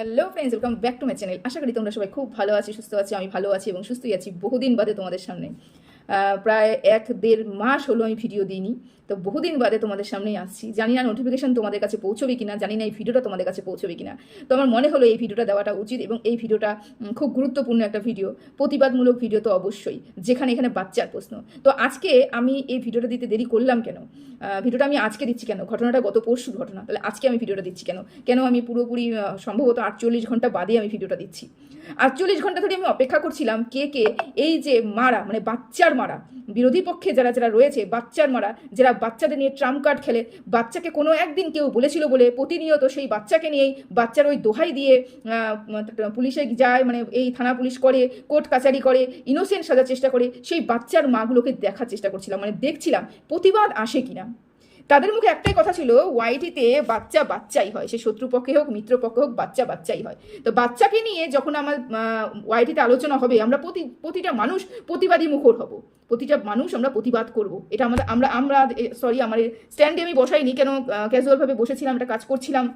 Hello friends welcome back to my channel আশা করি তোমরা সবাই খুব ভালো আছি, সুস্থ আছি, আমি ভালো আছি এবং সুস্থই আছি বহুদিন বাদে তোমাদের সামনে। প্রায় এক দেড় মাস হলো আমি ভিডিও দিইনি। তো বহুদিন বাদে তোমাদের সামনেই আসছি। জানি না নোটিফিকেশন তোমাদের কাছে পৌঁছবে কিনা, জানি না এই ভিডিওটা তোমাদের কাছে পৌঁছবে কিনা। তো আমার মনে হলো এই ভিডিওটা দেওয়াটা উচিত এবং এই ভিডিওটা খুব গুরুত্বপূর্ণ একটা ভিডিও প্রতিবাদমূলক ভিডিও তো অবশ্যই, যেখানে এখানে বাচ্চার প্রশ্ন। তো আজকে আমি এই ভিডিওটা দিতে দেরি করলাম কেন? ভিডিওটা আমি আজকে দিচ্ছি কেন? ঘটনাটা গত পরশুর ঘটনা। তাহলে আজকে আমি ভিডিওটা দিচ্ছি কেন? কেন আমি পুরোপুরি সম্ভবত আটচল্লিশ ঘণ্টা বাদে আমি ভিডিওটা দিচ্ছি? আটচল্লিশ ঘণ্টা ধরে আমি অপেক্ষা করছিলাম কে কে, এই যে মারা মানে বাচ্চার মারা। বিরোধী পক্ষে যারা যারা রয়েছে, বাচ্চার মারা, যারা বাচ্চাদের নিয়ে ট্রাম্প কার্ড খেলে, বাচ্চাকে কোনো একদিন কেউ বলেছিল বলে প্রতিনিয়ত সেই বাচ্চাকে নিয়েই বাচ্চার ওই দোহাই দিয়ে পুলিশে যায় মানে এই থানা পুলিশ করে, কোর্ট কাচারি করে ইনোসেন্ট সাজার চেষ্টা করে, সেই বাচ্চার মাগুলোকে দেখার চেষ্টা করছিলাম। মানে দেখছিলাম প্রতিবাদ আসে কিনা। তাদের মুখে একটাই কথা ছিল, ওয়াইটিতে বাচ্চা বাচ্চাই হয়। সে শত্রুপক্ষে হোক, মিত্রপক্ষে হোক, বাচ্চা বাচ্চাই হয়। তো বাচ্চাকে নিয়ে যখন আমার ওয়াইটিতে আলোচনা হবে, আমরা প্রতি, প্রতিটা মানুষ প্রতিবাদী মুখর হব। প্রতিটা মানুষ আমরা প্রতিবাদ করব। এটা আমাদের, আমরা আমরা সরি আমার স্ট্যান্ডে আমি বসাইনি, কেন ক্যাজুয়ালভাবে বসেছিলাম, একটা কাজ করছিলাম।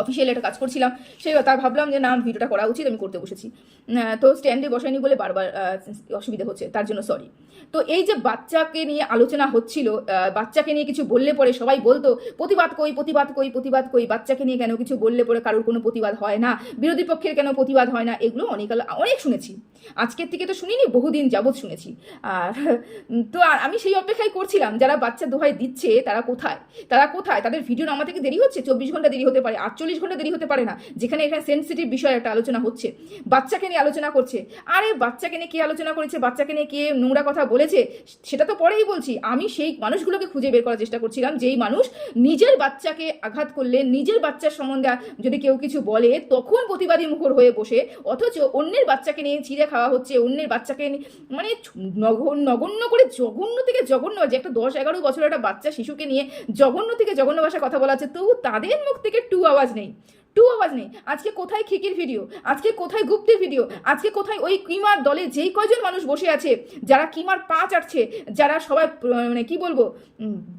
অফিসিয়াল একটা কাজ করছিলাম, সেই তার ভাবলাম যে না ভিডিওটা করা উচিত, আমি করতে বসেছি। তো স্ট্যান্ডে বসাইনি বলে বারবার অসুবিধা হচ্ছে, তার জন্য সরি তো এই যে বাচ্চাকে নিয়ে আলোচনা হচ্ছিল বাচ্চাকে নিয়ে কিছু বললে পরে সবাই বলতো, প্রতিবাদ কই প্রতিবাদ কই প্রতিবাদ কই? বাচ্চাকে নিয়ে কেন কিছু বললে পরে কারোর কোনো প্রতিবাদ হয় না? বিরোধী পক্ষের কেন প্রতিবাদ হয় না? এগুলো অনেক অনেক শুনেছি। আজকের থেকে তো শুনিনি, বহুদিন যাবৎ শুনেছি। আর, তো আর আমি সেই অপেক্ষায় করছিলাম, যারা বাচ্চা দোহাই দিচ্ছে, তারা কোথায়? তারা কোথায়? তাদের ভিডিও নামা থেকে দেরি হচ্ছে? চব্বিশ ঘণ্টা দেরি হতে পারে, আটচল্লিশ ঘণ্টা দেরি হতে পারে না। যেখানে এখানে সেন্সিটিভ বিষয় একটা আলোচনা হচ্ছে। বাচ্চাকে নিয়ে আলোচনা করছে। আরে বাচ্চাকে নিয়ে কে আলোচনা করেছে? বাচ্চাকে নিয়ে কে নোংরা কথা বলেছে? সেটা তো পরেই বলছি। আমি সেই মানুষগুলোকে খুঁজে বের করার চেষ্টা করছিলাম। যেই মানুষ নিজের বাচ্চাকে আঘাত করলে, নিজের বাচ্চার সম্বন্ধে যদি কেউ কিছু বলে, তখন প্রতিবাদী মুখর হয়ে বসে, অথচ অন্যের বাচ্চাকে নিয়ে ছিঁড়ে খাওয়া হচ্ছে, অন্যের বাচ্চাকে মানে নগ- নগণ্য করে জঘন্য থেকে জঘন্য যে একটা দশ এগারো বছর একটা বাচ্চা শিশুকে নিয়ে জঘন্য থেকে জঘন্য ভাষায় কথা বলা হচ্ছে, তবু তাদের মুখ থেকে টু আওয়াজ নেই টু আওয়াজ নেই। আজকে কোথায় খিকির ভিডিও আজকে কোথায় গুপ্তের ভিডিও আজকে কোথায় ওই কিমার দলে যেই কয়জন মানুষ বসে আছে, যারা কিমার পা চাটছে, যারা সবাই মানে কি বলব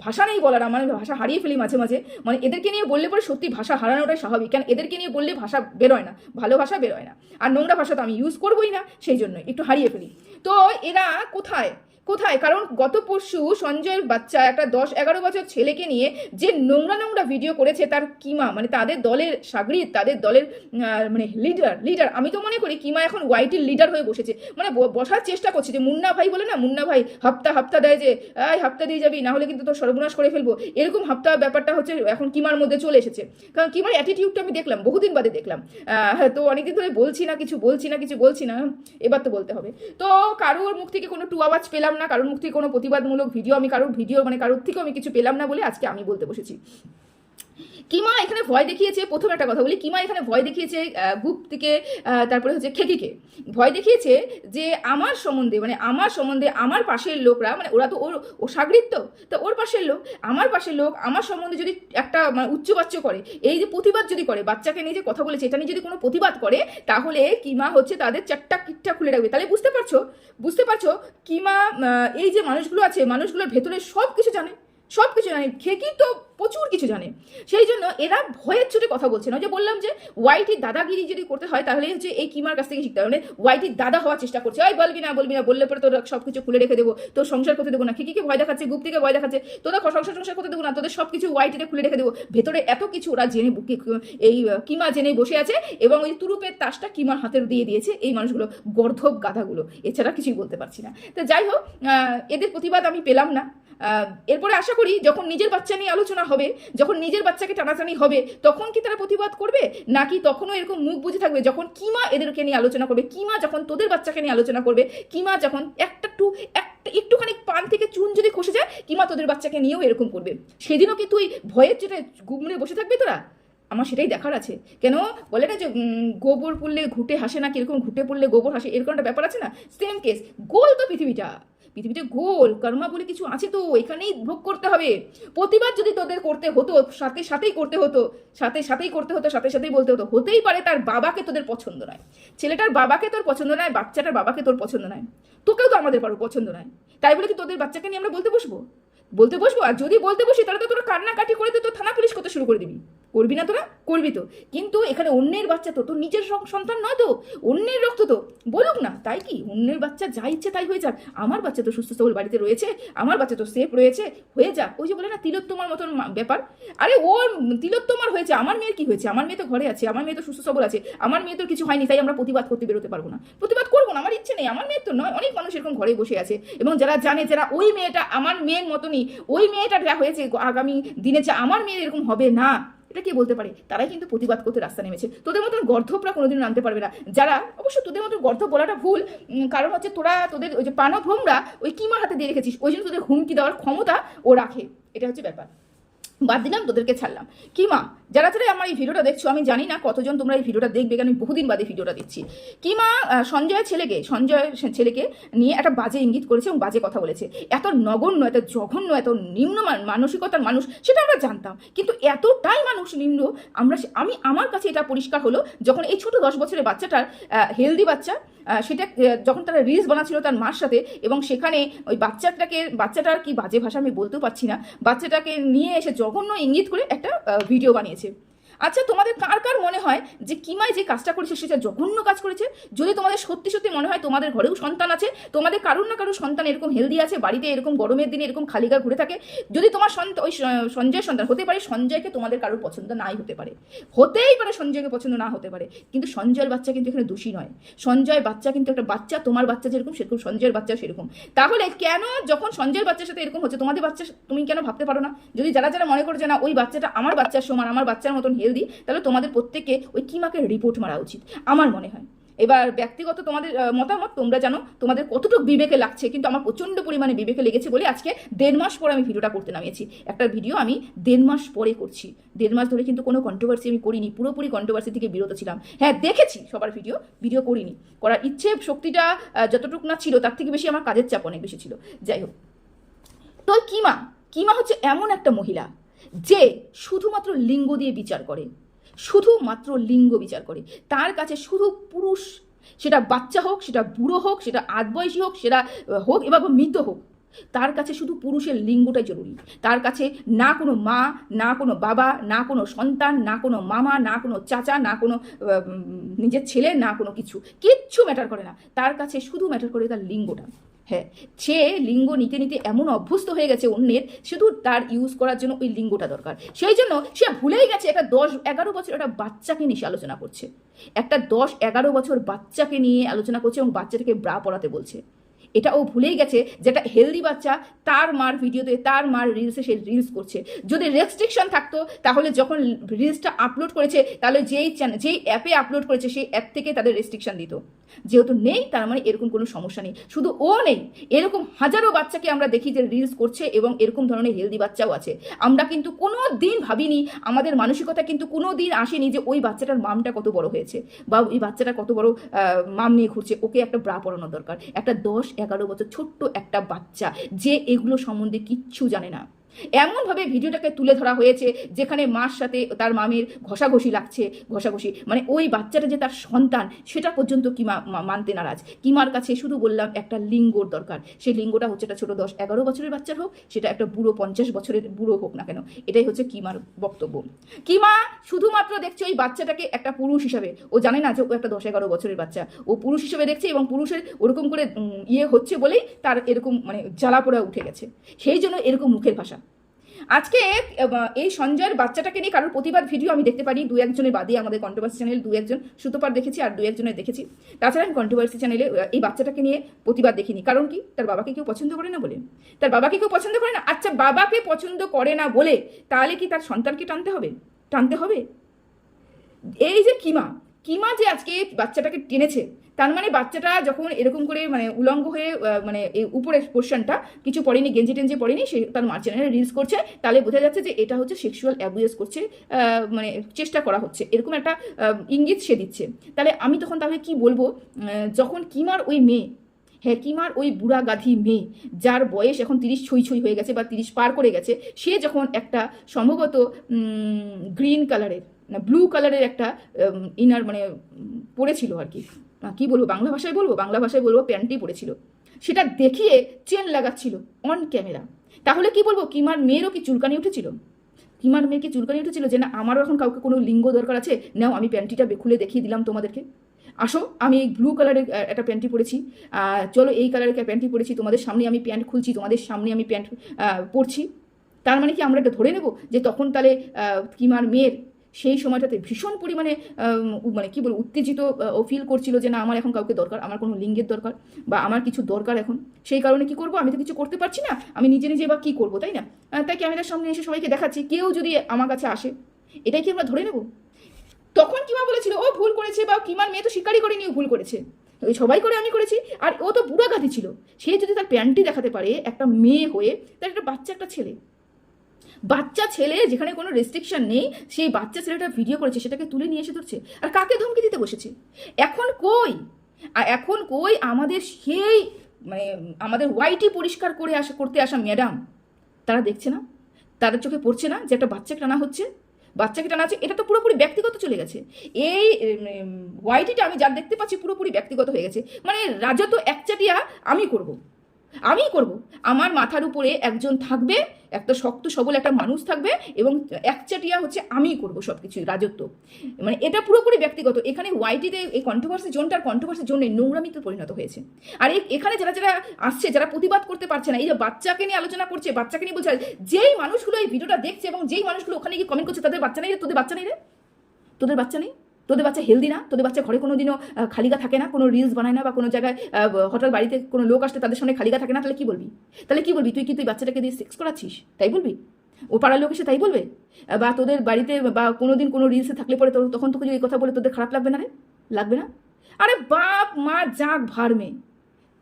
ভাষা নেই বলার, আমার ভাষা হারিয়ে ফেলি মাঝে মাঝে। মানে এদেরকে নিয়ে বললে পরে সত্যি ভাষা হারানোটাই স্বাভাবিক কারণ এদেরকে নিয়ে বললে ভাষা বেরোয় না, ভালো ভাষা বেরোয় না। আর নোংরা ভাষা তো আমি ইউজ করবোই না, সেই জন্য একটু হারিয়ে ফেলি। তো এরা কোথায়? কোথায়? কারণ গত পরশু সঞ্জয়ের বাচ্চা, একটা দশ এগারো বছর ছেলেকে নিয়ে যে নোংরা নোংরা ভিডিও করেছে, তার কিমা মানে তাদের দলের সাগরিত তাদের দলের মানে লিডার লিডার আমি তো মনে করি কিমা এখন ওয়াইটির লিডার হয়ে বসেছে। মানে বসার চেষ্টা করছে যে মুন্না ভাই বলে না, মুন্না ভাই হাপ্তা হাপ্তা দেয় যে, এই হাপ্তা দিয়ে যাবি না হলে কিন্তু তোর সর্বনাশ করে ফেলব। এরকম হাপ্তা ব্যাপারটা হচ্ছে এখন কিমার মধ্যে চলে এসেছে। কারণ কিমার অ্যাটিটিউডটা আমি দেখলাম, বহুদিন বাদে দেখলাম। তো অনেকদিন ধরে বলছি না কিছু, বলছি না কিছু, বলছি না, এবার তো বলতে হবে। তো কারোর মুখ থেকে কোনো টু আওয়াজ পেলাম না, কারোর মুখ থেকে কোনো প্রতিবাদমূলক ভিডিও আমি, কারোর ভিডিও মানে কারোর থেকেও আমি কিছু পেলাম না বলে আজকে আমি বলতে বসেছি। কিমা এখানে ভয় দেখিয়েছে প্রথম একটা কথা বলি কিমা এখানে ভয় দেখিয়েছে আহ, গুপ থেকে আহ, তারপরে হচ্ছে খেকিকে। ভয় দেখিয়েছে যে আমার সম্বন্ধে মানে আমার সম্বন্ধে আমার পাশের লোকরা মানে ওরা তো ওর ও সাগরিত তো তো ওর পাশের লোক আমার পাশের লোক আমার সম্বন্ধে যদি একটা মানে উচ্চবাচ্য করে এই যে প্রতিবাদ যদি করে বাচ্চাকে নিয়ে যে কথা বলেছে এটা নিয়ে যদি কোনো প্রতিবাদ করে তাহলে কিমা হচ্ছে তাদের চারটা কিটটা খুলে রাখবে। তাহলে বুঝতে পারছ বুঝতে পারছ কিমা এই যে মানুষগুলো আছে মানুষগুলোর ভেতরে সব কিছু জানে। সব কিছু জানে খেকি তো প্রচুর কিছু জানে। সেই জন্য এরা ভয়ের চোটে কথা বলছে। না যে বললাম যে ওয়াইটির দাদাগিরি যদি করতে হয়, তাহলে হচ্ছে এই কিমার কাছ থেকে শিখতে হবে। মানে ওয়াইটির দাদা হওয়ার চেষ্টা করছে। ওই বলবি না বলবি না, বললে পরে তোর সব কিছু খুলে রেখে দেবো। তোর সংসার করতে দেবো না। খিকিকে ভয় দেখাচ্ছে? গুপ্তিকে ভয় দেখাচ্ছে। তোদের সংসার সংসার করতে দেবো না। তোদের সব কিছু ওয়াইটিতে খুলে রেখে দেবো। ভেতরে এত কিছু ওরা জেনে এই কিমা জেনে বসে আছে এবং ওই তুরুপের তাসটা কিমার হাতের দিয়ে দিয়েছে এই মানুষগুলো, গর্ধব গাধাগুলো। এছাড়া কিছুই বলতে পারছি না। তো যাই হোক এদের প্রতিবাদ আমি পেলাম না। এরপরে আশা করি যখন নিজের বাচ্চা নিয়ে আলোচনা হবে, যখন নিজের বাচ্চাকে টানাটানি হবে, তখন কি তারা প্রতিবাদ করবে? নাকি তখনও এরকম মুখ বুঝে থাকবে যখন কিমা এদেরকে নিয়ে আলোচনা করবে? কিমা যখন তোদের বাচ্চাকে নিয়ে আলোচনা করবে? কিমা যখন একটা টু, একটা, একটুখানি পান থেকে চুন যদি খসে যায়, কিমা তোদের বাচ্চাকে নিয়েও এরকম করবে। সেদিনও কি তুই ভয়ের চেটে গুমড়ে বসে থাকবি তোরা? আমার সেটাই দেখার আছে। কেন? বলে না যে গোবর পড়লে ঘুটে হাসে না কীরকম ঘুটে পড়লে গোবর হাসে? এরকম একটা ব্যাপার আছে না? সেম কেস গোল তো পৃথিবীটা। পৃথিবীতে গোল, কর্মা বলে কিছু আছে তো, এখানেই ভোগ করতে হবে। প্রতিবাদ যদি তোদের করতে হতো, সাথে সাথেই করতে হতো, সাথে সাথেই করতে হতো, সাথে সাথেই বলতে হতো, হতেই পারে তার বাবাকে তোদের পছন্দ নয়। ছেলেটার বাবাকে তোর পছন্দ নয়, বাচ্চাটার বাবাকে তোর পছন্দ নয়। তোকেও তো আমাদের কারও পছন্দ নয়। তাই বলে কি তোদের বাচ্চাকে নিয়ে আমরা বলতে বসবো? বলতে বসবো? আর যদি বলতে বসি, তাহলে তো তোরা কান্নাকাটি করে তো থানা পুলিশ করতে শুরু করে দিবি। করবি না তোরা? করবি তো। কিন্তু এখানে অন্যের বাচ্চা তো, তোর নিজের সন্তান নয় তো? অন্যের রক্ত তো। বলুক না, তাই কি? অন্যের বাচ্চা যা ইচ্ছে তাই হয়ে যাক। আমার বাচ্চা তো সুস্থ সবল বাড়িতে রয়েছে, আমার বাচ্চা তো সেফ রয়েছে, হয়ে যাক। ওই যে বলে না, তিলোত্তমার মতন ব্যাপার। আরে ওর তিলোত্তমার হয়েছে, আমার মেয়ের কি হয়েছে? আমার মেয়ে তো ঘরে আছে, আমার মেয়ে তো সুস্থ সবল আছে, আমার মেয়ে তো কিছু হয়নি, তাই আমরা প্রতিবাদ করতে বেরোতে পারব না। প্রতিবাদ করব না, আমার ইচ্ছে নেই, আমার মেয়ের তো নয়, অনেক মানুষ এরকম ঘরে বসে আছে। এবং যারা জানে, যারা ওই মেয়েটা আমার মেয়ের মতনই, ওই মেয়েটা যা হয়েছে, আগামী দিনে যে আমার মেয়ে এরকম হবে না। এটা কে বলতে পারে? তারাই কিন্তু প্রতিবাদ করতে রাস্তা নেমেছে। তোদের মতন গর্ধপরা কোনোদিন আনতে পারবে না। যারা, অবশ্য তোদের মতন গর্ধ বলাটা ভুল কারণ হচ্ছে তোরা, তোদের ওই যে পানভ্রমরা ওই কিমার হাতে দিয়ে রেখেছিস, ওই জন্য তোদের হুমকি দেওয়ার ক্ষমতা ও রাখে। এটা হচ্ছে ব্যাপার। বাদ দিলাম, তোদেরকে ছাড়লাম। কিমা যারা যারা আমার এই ভিডিওটা দেখছ, আমি জানি না কতজন তোমরা এই ভিডিওটা দেখবে, কারণ আমি বহুদিন বাদে ভিডিওটা দিচ্ছি। কিমা সঞ্জয়ের ছেলেকে সঞ্জয় ছেলেকে নিয়ে একটা বাজে ইঙ্গিত করেছে এবং বাজে কথা বলেছে। এত নগণ্য, এত জঘন্য, এত নিম্ন মানসিকতার মানুষ, সেটা আমরা জানতাম। কিন্তু এতটাই মানুষ নিম্ন, আমরা আমি আমার কাছে এটা পরিষ্কার হলো, যখন এই ছোট দশ বছরের বাচ্চাটার হেলদি বাচ্চা সেটা যখন তারা রিলস বানাচ্ছিল তার মার সাথে এবং সেখানে ওই বাচ্চাটাকে, বাচ্চাটার কি বাজে ভাষা আমি বলতেও পারছি না, বাচ্চাটাকে নিয়ে এসে জঘন্য ইঙ্গিত করে একটা ভিডিও বানিয়েছে। знаете, আচ্ছা তোমাদের কার কার মনে হয় যে কিমায় যে কাজটা করেছে সেটা জঘন্য কাজ করেছে? যদি তোমাদের সত্যি সত্যি মনে হয় তোমাদের ঘরেও সন্তান আছে, তোমাদের কারুর না কারুর সন্তান এরকম হেলদি আছে, বাড়িতে এরকম গরমের দিনে এরকম খালি গা ঘুরে থাকে, যদি তোমার সন্তান ওই স- সঞ্জয়ের সন্তান, হতে পারে সঞ্জয়কে তোমাদের কারোর পছন্দ নাই হতে পারে। হতেই পারে সঞ্জয়কে পছন্দ না হতে পারে, কিন্তু সঞ্জয়ের বাচ্চা কিন্তু এখানে দোষী নয়। সঞ্জয় বাচ্চা কিন্তু একটা বাচ্চা, তোমার বাচ্চা যেরকম সেরকম সঞ্জয়ের বাচ্চা সেরকম। তাহলে কেন যখন সঞ্জয়ের বাচ্চার সাথে এরকম হচ্ছে, তোমাদের বাচ্চা তুমি কেন ভাবতে পারো না? যদি যারা যারা মনে করছে, না, ওই বাচ্চাটা আমার বাচ্চার সমান, আমার বাচ্চার মতন হেলদি তাহলে তোমাদের প্রত্যেককে ওই কিমাকে রিপোর্ট মারা উচিত, আমার মনে হয়। এবার ব্যক্তিগত তোমাদের মতামত, তোমরা জানো, তোমাদের কতটুকু বিবেকে লাগছে, কিন্তু আমার প্রচণ্ড পরিমাণে বিবেকে লেগেছে বলে আজকে দেড় মাস পরে আমি ভিডিওটা করতে নামিয়েছি। একটা ভিডিও আমি দেড় মাস পরে করছি। দেড় মাস ধরে কিন্তু কোনো কন্ট্রোভার্সি আমি করিনি, পুরোপুরি কন্ট্রোভার্সি থেকে বিরত ছিলাম। হ্যাঁ দেখেছি সবার ভিডিও ভিডিও করিনি। করার ইচ্ছে, শক্তিটা যতটুকু না ছিল, তার থেকে বেশি আমার কাজের চাপ অনেক বেশি ছিল। যাই হোক। তো কিমা কিমা হচ্ছে এমন একটা মহিলা যে শুধুমাত্র লিঙ্গ দিয়ে বিচার করে, শুধুমাত্র লিঙ্গ বিচার করে, তার কাছে শুধু পুরুষ, সেটা বাচ্চা হোক, সেটা বুড়ো হোক, সেটা আধবয়সী হোক, সেটা হোক এবার মৃত হোক, তার কাছে শুধু পুরুষের লিঙ্গটাই জরুরি। তার কাছে না কোনো মা, না কোনো বাবা, না কোনো সন্তান, না কোনো মামা, না কোনো চাচা, না কোনো নিজের ছেলে, না কোনো কিছু, কিচ্ছু ম্যাটার করে না। তার কাছে শুধু ম্যাটার করে তার লিঙ্গটা। হ্যাঁ সে লিঙ্গ নিতে নিতে এমন অভ্যস্ত হয়ে গেছে অন্যের শুধু তার ইউজ করার জন্য ওই লিঙ্গটা দরকার। সেই জন্য সে ভুলেই গেছে একটা দশ এগারো বছর একটা বাচ্চাকে নিয়ে সে আলোচনা করছে। একটা দশ এগারো বছর বাচ্চাকে নিয়ে আলোচনা করছে এবং বাচ্চাটাকে ব্রা পড়াতে বলছে। এটা ও ভুলেই গেছে যেটা হেলদি বাচ্চা তার মার ভিডিওতে তার মার রিলসে সে রিলস করছে। যদি রেস্ট্রিকশন থাকতো, তাহলে যখন রিলসটা আপলোড করেছে, তাহলে যেই চ্যানেল যেই অ্যাপে আপলোড করেছে, সেই অ্যাপ থেকে তাদের রেস্ট্রিকশন দিত। যেহেতু নেই, তার মানে এরকম কোনো সমস্যা নেই। শুধু ও নেই, এরকম হাজারো বাচ্চাকে আমরা দেখি যে রিলস করছে এবং এরকম ধরনের হেলদি বাচ্চাও আছে। আমরা কিন্তু কোনো দিন ভাবিনি, আমাদের মানসিকতা কিন্তু কোনো দিন আসেনি যে ওই বাচ্চাটার মামটা কত বড় হয়েছে বা ওই বাচ্চাটা কত বড় মাম নিয়ে ঘুরছে। ওকে একটা ব্রা পরানো দরকার। একটা দশ এগারো বছর ছোট্ট একটা বাচ্চা যে এগুলো সম্বন্ধে কিচ্ছু জানে না। এমনভাবে ভিডিওটাকে তুলে ধরা হয়েছে যেখানে মার সাথে তার মামের ঘষাঘষি লাগছে, ঘষাঘষি। মানে ওই বাচ্চাটা যে তার সন্তান, সেটা পর্যন্ত কিমা মানতে নারাজ? কিমার কাছে শুধু বললাম একটা লিঙ্গর দরকার। সেই লিঙ্গটা হচ্ছে একটা ছোট দশ এগারো বছরের বাচ্চার হোক, সেটা একটা বুড়ো পঞ্চাশ বছরের বুড়ো হোক না কেন। এটাই হচ্ছে কিমার বক্তব্য। কিমা শুধুমাত্র দেখছে ওই বাচ্চাটাকে একটা পুরুষ হিসাবে। ও জানে না যে ও একটা দশ এগারো বছরের বাচ্চা। ও পুরুষ হিসেবে দেখছে এবং পুরুষের ওরকম করে ইয়ে হচ্ছে বলেই তার এরকম মানে জ্বালা পোড়া উঠে গেছে। সেই জন্য এরকম মুখের ভাষা। আজকে এই সঞ্জয়ের বাচ্চাটাকে নিয়ে কারোর প্রতিবাদ ভিডিও আমি দেখতে পারি দু একজনের বাদে আমাদের কন্ট্রোভার্সি চ্যানেল দু একজন সুতোপার দেখেছি আর দু একজনের দেখেছি। তাছাড়া আমি কন্ট্রোভার্সি চ্যানেলে এই বাচ্চাটাকে নিয়ে প্রতিবাদ দেখিনি। কারণ কি? তার বাবাকে কেউ পছন্দ করে না বলে। তার বাবাকে কেউ পছন্দ করে না? আচ্ছা বাবাকে পছন্দ করে না বলে তাহলে কি তার সন্তানকে টানতে হবে? টানতে হবে? এই যে কিমা কিমা যে আজকে বাচ্চাটাকে টেনেছে? তার মানে বাচ্চাটা যখন এরকম করে মানে উলঙ্গ হয়ে মানে এই উপরের পোর্শনটা কিছু পড়েনি, গেঞ্জি টেঞ্জি পড়েনি, সে তার মার চ্যানেলে রিলস করছে। তাহলে বোঝা যাচ্ছে যে এটা হচ্ছে সেক্সুয়াল অ্যাবিউজ করছে মানে চেষ্টা করা হচ্ছে। এরকম একটা ইঙ্গিত সে দিচ্ছে। তাহলে আমি তখন তাহলে কি বলব? যখন কিমার ওই মেয়ে হ্যাঁ কিমার ওই বুড়া গাধি মেয়ে, যার বয়স এখন তিরিশ ছই ছই হয়ে গেছে বা তিরিশ পার করে গেছে, সে যখন একটা সম্ভবত গ্রিন কালারের ব্লু কালারের একটা ইনার মানে উম, পরেছিল আর কি। কি বলব বাংলা ভাষায় বলব? বাংলা ভাষায় বলব প্যান্টই পরেছিল সেটা দেখিয়ে চেন লাগাচ্ছিল অন ক্যামেরা তাহলে কি বলব কিমার মেয়েরও কি চুলকানি উঠেছিল? কিমার মেয়ে কি চুলকানি উঠেছিল যে না আমারও এখন কাউকে কোনো লিঙ্গ দরকার আছে নাও আমি প্যান্টিটা খুলে দেখিয়ে দিলাম তোমাদেরকে। আসো আমি এই ব্লু কালারের একটা প্যান্টি পরেছি। চলো এই কালারের প্যান্টি পরেছি। তোমাদের সামনে আমি প্যান্ট খুলছি তোমাদের সামনে আমি প্যান্ট পরছি। তার মানে কি আমরা এটা ধরে নেব যে তখন তাহলে কিমার মেয়ের সেই সময়টাতে ভীষণ পরিমাণে মানে কি বলব, উত্তেজিত ও ফিল করছিল যে না, আমার এখন কাউকে দরকার, আমার কোনো লিঙ্গের দরকার বা আমার কিছু দরকার এখন। সেই কারণে কি করব, আমি তো কিছু করতে পারছি না, আমি নিজে নিজে বা কি করব, তাই না? তাই ক্যামেরার সামনে এসে সবাইকে দেখাচ্ছি, কেউ যদি আমার কাছে আসে, এটাই কি আমরা ধরে নেব? তখন কিমা বলেছিল, ও ভুল করেছে বা কিমার মেয়ে তো স্বীকারই করেনি, ও ভুল করেছে। ওই সবাই করে আমি করেছি, আর ও তো বুড়া গাধি ছিল। সে যদি তার প্যান্টটি দেখাতে পারে, একটা মেয়ে হয়ে, তার একটা বাচ্চা, একটা ছেলে বাচ্চা ছেলে যেখানে কোনো রেস্ট্রিকশন নেই, সেই বাচ্চা ছেলেটা ভিডিও করেছে, সেটাকে তুলে নিয়ে এসে ধরছে। আর কাকে ধমকি দিতে বসেছে? এখন কই? আর এখন কই আমাদের সেই মানে আমাদের ওয়াইটি পরিষ্কার করে আসা, করতে আসা ম্যাডাম তারা দেখছে না। তাদের চোখে পড়ছে না যে একটা বাচ্চাকে টানা হচ্ছে। বাচ্চাকে টানা হচ্ছে, এটা তো পুরোপুরি ব্যক্তিগত চলে গেছে। এই ওয়াইটিটা আমি যার দেখতে পাচ্ছি পুরোপুরি ব্যক্তিগত হয়ে গেছে। মানে রাজত্ব একচাটিয়া আমি করব। আমিই করব। আমার মাথার উপরে একজন থাকবে, একটা শক্ত, সবল একটা মানুষ থাকবে এবং একচাটিয়া হচ্ছে আমিই করব সব কিছু রাজত্ব। মানে এটা পুরোপুরি ব্যক্তিগত। এখানে ওয়াইটিতে এই কন্ট্রোভার্সি জোনটার কন্ট্রোভার্সি জোনে নোংরামিতে পরিণত হয়েছে। আর এখানে যারা যারা আসছে, যারা প্রতিবাদ করতে পারছে না, এই যে বাচ্চাকে নিয়ে আলোচনা করছে, বাচ্চাকে নিয়ে বলছে যেই মানুষগুলো এই ভিডিওটা দেখছে এবং যেই মানুষগুলো ওখানে গিয়ে কমেন্ট করছে, তাদের বাচ্চা নেই রে? তোদের বাচ্চা নেই রে? তোদের বাচ্চা নেই? তোদের বাচ্চা হেলদি না, তোদের বাচ্চা ঘরে কোনো দিনও খালিগা থাকে না, কোনো রিলস বানায় না বা কোনো জায়গায় হোটেল বাড়িতে কোনো লোক আসলে তাদের সামনে খালিগা থাকে না, তাহলে কী বলবি? তাহলে কি বলবি? তুই কি তুই বাচ্চাটাকে দিয়ে সেক্স করাচ্ছিস, তাই বলবি? ও পাড়ার লোক এসে তাই বলবে? বা তোদের বাড়িতে বা কোনো দিন কোনো রিলসে থাকলে পরে তোর, তখন তোকে যদি কথা বলে তোদের খারাপ লাগবে না রে? লাগবে না? আরে বাপ, মা যাক ভার মেয়ে।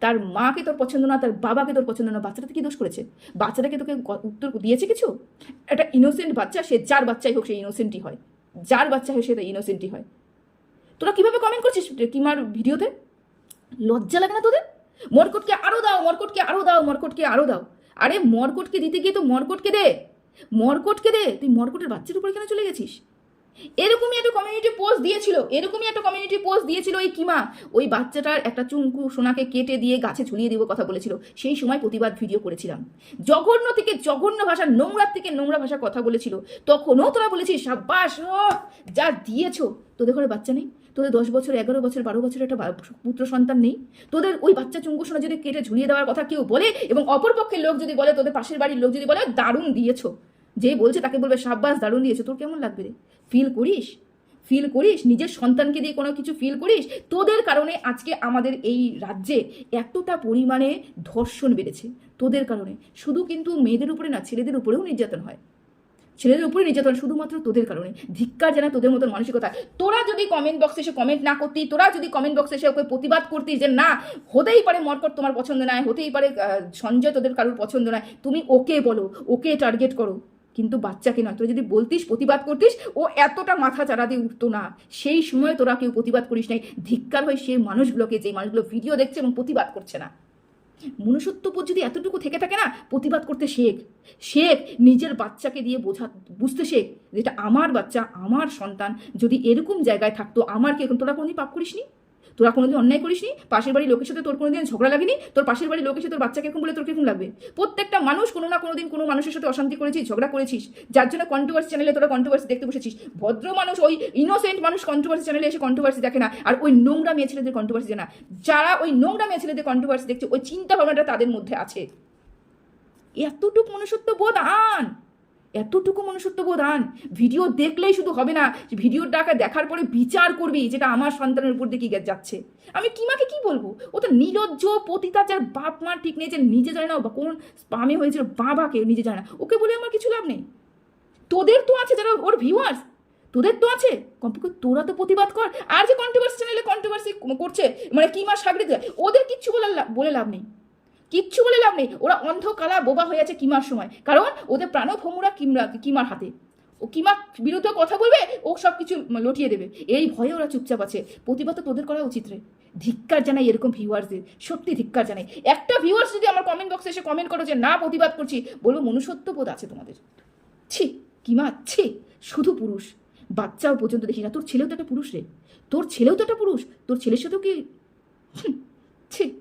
তার মাকে তোর পছন্দ না, তার বাবাকে তোর পছন্দ না, বাচ্চাটাতে কি দোষ করেছে? বাচ্চাটাকে তোকে উত্তর দিয়েছে কিছু? একটা ইনোসেন্ট বাচ্চা, সে যার বাচ্চাই হোক, সে ইনোসেন্টই হয়। যার বাচ্চা হয় সে তো ইনোসেন্টই হয়। তোরা কীভাবে কমেন্ট করছিস কিমার ভিডিওতে? লজ্জা লাগে না তোদের? মরকটকে আরও দাও, মরকটকে আরও দাও, মরকটকে আরও দাও। আরে মরকটকে দিতে গিয়ে তো মরকটকে দে। মরকটকে দে। তুই মরকটের বাচ্চার উপরে কেন চলে গেছিস? এরকমই একটা কমিউনিটি পোস্ট দিয়েছিল, এরকমই একটা কমিউনিটি পোস্ট দিয়েছিল ওই কিমা। ওই বাচ্চাটার একটা চুমকু সোনাকে কেটে দিয়ে গাছে ঝুলিয়ে দিব কথা বলেছিল। সেই সময় প্রতিবাদ ভিডিও করেছিলাম। জঘন্য থেকে জঘন্য ভাষা নোংরা থেকে নোংরা ভাষা কথা বলেছিল। তখনও তোরা বলেছিস, সাব্বাস যা দিয়েছ। তোদের ঘরে বাচ্চা নেই? তোদের দশ বছর, এগারো বছর, বারো বছর একটা পুত্র সন্তান নেই? তোদের ওই বাচ্চা চুঙ্গু সোনা যদি কেটে ঝুলিয়ে দেওয়ার কথা কেউ বলে এবং অপরপক্ষের লোক যদি বলে, তোদের পাশের বাড়ির লোক যদি বলে, দারুণ দিয়েছ। যে বলছে তাকে বলবে, সাব্বাস, দারুণ দিয়েছ, তোর কেমন লাগবে রে? ফিল করিস? ফিল করিস? নিজের সন্তানকে দিয়ে কোনো কিছু ফিল করিস? তোদের কারণে আজকে আমাদের এই রাজ্যে এতটা পরিমাণে ধর্ষণ বেড়েছে, তোদের কারণে। শুধু কিন্তু মেয়েদের উপরে না, ছেলেদের উপরেও নির্যাতন হয়। ছেলেদের উপরে নির্যাতন শুধুমাত্র তোদের কারণে। ধিক্কার জানা তোদের মতন মানসিকতা। তোরা যদি কমেন্ট বক্সে এসে কমেন্ট না করতি, তোরা যদি কমেন্ট বক্সে এসে ওকে প্রতিবাদ করতিস যে না, হতেই পারে মরকট তোমার পছন্দ নয়, হতেই পারে সঞ্জয় তোদের কারোর পছন্দ নয়, তুমি ওকে বলো, ওকে টার্গেট করো। কিন্তু বাচ্চাকে নয়। তোরা যদি বলতিস, প্রতিবাদ করতিস, ও এতটা মাথা চাড়া দিয়ে উঠতো না। সেই সময় তোরা কেউ প্রতিবাদ করিস নাই। ধিক্কার হয় সেই মানুষগুলোকে যে মানুষগুলো ভিডিও দেখছে এবং প্রতিবাদ করছে না। মনুষ্যত্ববোধ যদি এতটুকু থেকে থাকে না, প্রতিবাদ করতে শেখ। শেখ নিজের বাচ্চাকে দিয়ে বোঝা, বুঝতে শেখ যেটা আমার বাচ্চা, আমার সন্তান। যদি এরকম জায়গায় থাকতো, আমার কি এরকম তোরা কোনোদিন পাপ করিসনি? তোরা কোনোদিন অন্যায় করিসনি? পাশের বাড়ির লোকের সাথে তোর কোনোদিন ঝগড়া লাগেনি? তোর পাশের বাড়ির লোকের সাথে তোর বাচ্চা কীরকম বলে তোর কীরকম লাগবে? প্রত্যেকটা মানুষ কোনো না কোনো দিন কোনো মানুষের সাথে অশান্তি করেছিস, ঝগড়া করেছিস। যার জন্য কন্ট্রোভার্সি চ্যানেলে তোরা কন্ট্রোভার্সি দেখতে বসেছিস। ভদ্র মানুষ, ওই ইনোসেন্ট মানুষ কন্ট্রোভার্সি চ্যানেলে এসে কন্ট্রোভার্সি দেখে না। আর ওই নোংরা মেয়ে ছেলেদের কন্ট্রোভার্সি দেখে না যারা ওই নোংরা মেয়ে ছেলেদের কন্ট্রোভার্সি দেখছে, ওই চিন্তা ভাবনাটা তাদের মধ্যে আছে। এতটুকু মনুষ্যত্ব বোধ আন! এতটুকু মনুষ্যত্ব বোধ আন। ভিডিও দেখলেই শুধু হবে না ভিডিওটাকে দেখার পরে বিচার করবি, যেটা আমার সন্তানের উপর দিয়ে কি গে- যাচ্ছে। আমি কিমাকে কি বলব? ও তো নিরজ্জ পতিতা যার বাপ মা ঠিক নেই যে নিজে জানে না বা কোন স্পামে হয়েছিল বাবাকে নিজে জানে না। ওকে বলে আমার কিছু লাভ নেই। তোদের তো আছে যারা ওর ভিউয়ার্স তোদের তো আছে। কমপক্ষে তোরা তো প্রতিবাদ কর। আর যে কন্ট্রোভার্সি চ্যানেলে কন্ট্রোভার্সি করছে মানে কিমা সাগরে ওদের কিচ্ছু বলে লা- বলে লাভ নেই। কিচ্ছু বলে লাভ নেই। ওরা অন্ধকালা বোবা হয়ে আছে কিমার সময়। কারণ ওদের প্রাণভমুরা কিমরা কিমার হাতে। ও কিমা বিরুদ্ধে কথা বলবে, ও সব কিছু লটিয়ে দেবে। এই ভয়ে ওরা চুপচাপ আছে। প্রতিবাদ তো তোদের করা উচিত রে। ধিক্কার জানাই এরকম ভিউয়ার্সদের। সত্যি ধিক্কার জানাই। একটা ভিউয়ার্স যদি আমার কমেন্ট বক্সে এসে কমেন্ট করো যে, না, প্রতিবাদ করছি। বলব মনুষ্যত্ববোধ আছে তোমাদের। ছি, কিমা, ছি, শুধু পুরুষ। বাচ্চাও পর্যন্ত দেখি না। তোর ছেলেও তো একটা পুরুষ রে। তোর ছেলেও তো একটা পুরুষ। তোর ছেলের সাথেও কি? ছি।